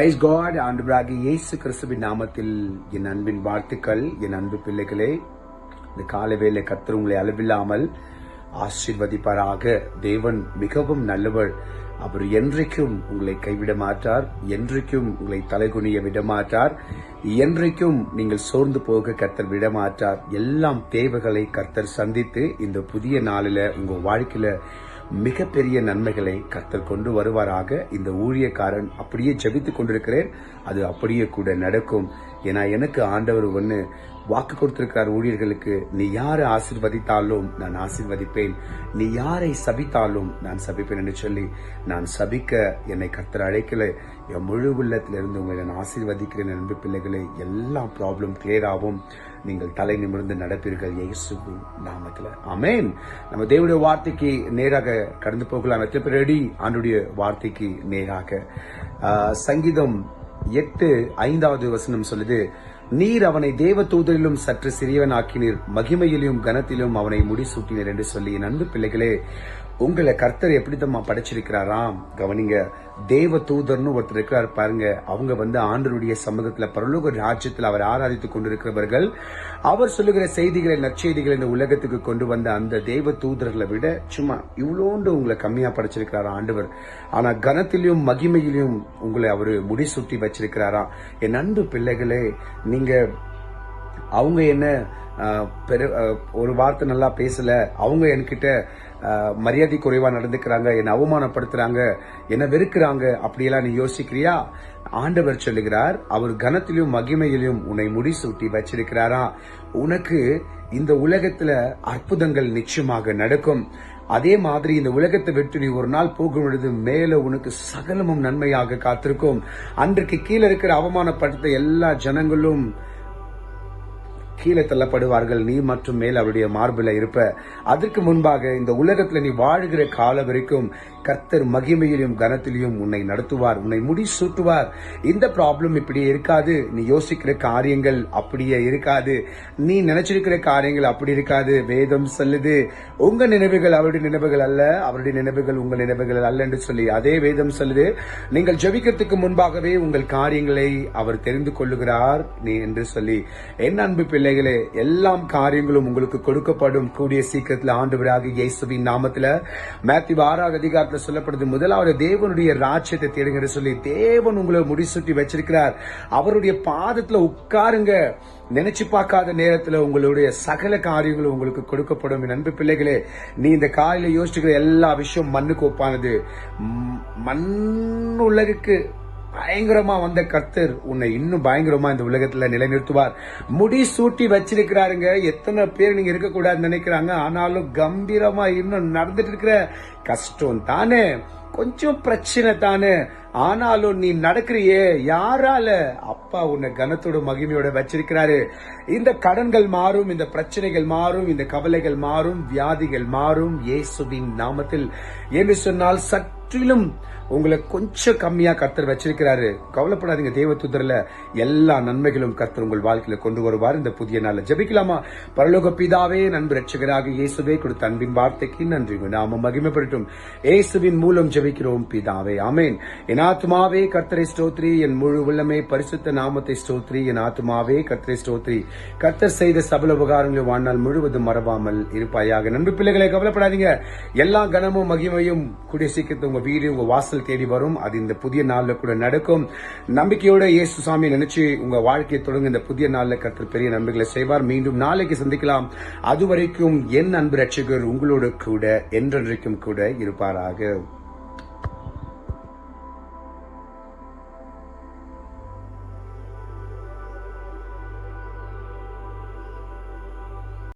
Price God ஆண்டவராகிய இயேசு கிறிஸ்துவின் நாமத்தில் என் அன்பின் வாழ்த்துக்கள் என் அன்பு பிள்ளைகளே. இந்த காலவேளை கத்தர் உங்களை அளவில்லாமல் ஆசீர்வதிப்பாராக. தேவன் மிகவும் நல்லவர். அவர் என்றைக்கும் உங்களை கைவிட மாட்டார். என்றைக்கும் உங்களை தலைகுனிய விட மாட்டார். என்றைக்கும் நீங்கள் சோர்ந்து போக கர்த்தர் விட மாட்டார். எல்லாம் தேவைகளை கர்த்தர் சந்தித்து இந்த புதிய நாளில உங்க வாழ்க்கையில மிகப்பெரிய நன்மைகளை கத்தர் கொண்டு வருவாராக. இந்த ஊழியக்காரன் அப்படியே ஜெபித்துக் கொண்டிருக்கிறேன். அது அப்படியே கூட நடக்கும். ஏன்னா எனக்கு ஆண்டவர் ஒன்று வாக்கு கொடுத்திருக்கிறார் ஊழியர்களுக்கு. நீ யாரை ஆசிர்வதித்தாலும் நான் ஆசிர்வதிப்பேன். நீ யாரை சபித்தாலும் நான் சபிப்பேன் என்று சொல்லி நான் சபிக்க என்னை கத்தர் அழைக்கல. என் முழு உள்ளத்திலிருந்து உங்களை நான் ஆசிர்வதிக்கிறேன். அன்பு பிள்ளைகளை எல்லா ப்ராப்ளம் கிளியர் ஆகும். நீங்கள் தலை நிமிர்ந்து நடப்பீர்கள் இயேசுவின் நாமத்தில். அமேன் நம்ம தேவனுடைய வார்த்தைக்கு நேராக கடந்து போகலாம். எத்தனை பேர் ரெடி ஆண்டுடைய வார்த்தைக்கு நேராக. சங்கீதம் எட்டு ஐந்தாவது வசனம் சொல்லுது நீர் அவனை தேவ தூதரிலும் சற்று சிறியவன் ஆக்கினீர் மகிமையிலும் கனத்திலும் அவனை முடிசூட்டினீர் என்று சொல்லி நன்கு பிள்ளைகளே உங்களை கர்த்தர் எப்படித்தம்மா படைச்சிருக்கிறாராம்? கவனிங்க தேவ தூதர்னு ஒருத்தர் இருக்கிறார் பாருங்க. அவங்க வந்து ஆண்டருடைய சமூகத்துல பரலோக ராஜ்யத்தில் அவர் ஆராதித்து கொண்டிருக்கிறவர்கள். அவர் சொல்லுகிற செய்திகளை நற்செய்திகளை இந்த உலகத்துக்கு கொண்டு வந்த அந்த தேவ தூதர்களை விட சும்மா இவ்வளோண்டு உங்களை கம்மியா படைச்சிருக்கிறாரா ஆண்டவர்? ஆனா கனத்திலையும் மகிமையிலையும் உங்களை அவரு முடிசூட்டி வச்சிருக்கிறாராம் என் அன்பு பிள்ளைகளே நீங்க அவங்க என்ன பெரு ஒரு வார்த்தை நல்லா பேசல. அவங்க என்கிட்ட மரியாதை குறைவா நடந்துக்கிறாங்க என்னை அவமானப்படுத்துறாங்க என்ன வெறுக்கிறாங்க அப்படியெல்லாம் நீ யோசிக்கிறியா? ஆண்டவர் சொல்லுகிறார் அவர் கனத்திலும் மகிமையிலும் உன்னை முடிசூட்டி வச்சிருக்கிறாரா? உனக்கு இந்த உலகத்துல அற்புதங்கள் நிச்சயமாக நடக்கும். அதே மாதிரி இந்த உலகத்தை விட்டு நீ ஒரு நாள் போகும் பொழுது மேல உனக்கு சகலமும் நன்மையாக காத்திருக்கும். அன்றைக்கு கீழே இருக்கிற அவமானப்படுத்த எல்லா ஜனங்களும் கீழே தள்ளப்படுவார்கள். நீ மற்றும் மேல் அவருடைய மார்பில் இருப்ப. அதற்கு முன்பாக இந்த உலகத்தில் நீ வாழுகிற காலம் வரைக்கும் கர்த்தர் மகிமையிலும் கனத்திலையும் உன்னை நடத்துவார் உன்னை முடி சூட்டுவார் இந்த ப்ராப்ளம் இப்படியே இருக்காது. நீ யோசிக்கிற காரியங்கள் அப்படியே இருக்காது. நீ நினைச்சிருக்கிற காரியங்கள் அப்படி இருக்காது. வேதம் சொல்லுது உங்க நினைவுகள் அவருடைய நினைவுகள் அல்ல அவருடைய நினைவுகள் உங்கள் நினைவுகள் அல்ல என்று சொல்லி அதே வேதம் சொல்லுது நீங்கள் ஜெபிக்கிறதுக்கு முன்பாகவே உங்கள் காரியங்களை அவர் தெரிந்து கொள்ளுகிறார் நீ என்று சொல்லி. என் அன்பு பிள்ளைகளே எல்லாம் காரியங்களும் உங்களுக்கு கொடுக்கப்படும். கூடிய சீக்கிரத்தில் ஆண்டவராக இயேசுவின் நாமத்துல மேத்யூ ஆறாவது அதிகாரத்தில் சொல்லப்படுது முதலாவது தேவனுடைய ராஜ்யத்தை தேடுங்க சொல்லி தேவன் உங்களை முடிசூட்டி வச்சிருக்கிறார். அவருடைய பாதத்துல உட்காருங்க. நினைச்சு பார்க்காத நேரத்துல உங்களுடைய சகல காரியங்களும் உங்களுக்கு கொடுக்கப்படும். என் அன்பு பிள்ளைகளே நீ இந்த காலையில யோசிச்சுக்கிற எல்லா விஷயம் மண்ணுக்கு ஒப்பானது. மண் உலகுக்கு பயங்கரமா வந்த கர்த்தர் உன்னை இன்னும் பயங்கரமா இந்த உலகத்துல நிலைநிறுத்துவார். முடி சூட்டி வச்சிருக்கிறாருங்க. எத்தனை பேர் நீங்க இருக்கக்கூடாதுன்னு நினைக்கிறாங்க. ஆனாலும் கம்பீரமா இன்னும் நடந்துட்டு இருக்கிற கஷ்டம் தானே? கொஞ்சம் பிரச்சனை தானே? ஆனாலும் நீ நடக்கிறியே. யாரால? அப்பா உன்னை கனத்தோட மகிமையோட வச்சிருக்கிறாரு. இந்த கடன்கள் மாறும் இந்த பிரச்சனைகள் மாறும் இந்த கவலைகள் மாறும் வியாதிகள் மாறும். இயேசுவின் நாமத்தில். என்று சொன்னால் சற்றிலும் உங்களை கொஞ்சம் கம்மியா கர்த்தர் வச்சிருக்கிறாரு. கவலைப்படாதீங்க தேவ தூதர்ல எல்லா நன்மைகளும் கர்த்தர் உங்கள் வாழ்க்கையில கொண்டு வருவார் இந்த புதிய நாளில். ஜெபிக்கலாமா? பரலோக பிதாவே நண்பு ரட்சகராக இயேசுவே கொடுத்த அன்பின் வார்த்தைக்கு நன்றி நாம மகிமைப்படுத்தும் இயேசுவின் மூலம் ஜெபிக்கிறோம் பிதாவே. ஆமேன். என் ஆத்மாவே கர்த்தரை ஸ்தோத்ரி. என் முழு உள்ளமே பரிசுத்த நாமத்தை ஸ்தோத்ரி. என் ஆத்மாவே கர்த்தரை ஸ்தோத்ரி. கர்த்தர் செய்த சபல உபகாரங்களை வாழ்நாள் முழுவதும் மறவாமல் இருப்பாயாக. நண்பு பிள்ளைகளை கவலைப்படாதீங்க. எல்லா கனமும் மகிமையும் கூடிய சீக்கிரத்தை உங்க வீடு உங்க வாசல் தேடி வரும். அது இந்த புதிய நாள்ல கூட நடக்கும். நம்பிக்கையோட இயேசு சாமி நினைச்சு உங்க வாழ்க்கையை தொடங்க இந்த புதிய நாள்ல கருத்து பெரிய நம்பிக்கைகளை செய்வார். மீண்டும் நாளைக்கு சந்திக்கலாம். அது வரைக்கும் என் அன்பு ரட்சகர் உங்களோட கூட என்றென்றைக்கும் கூட இருப்பாராக.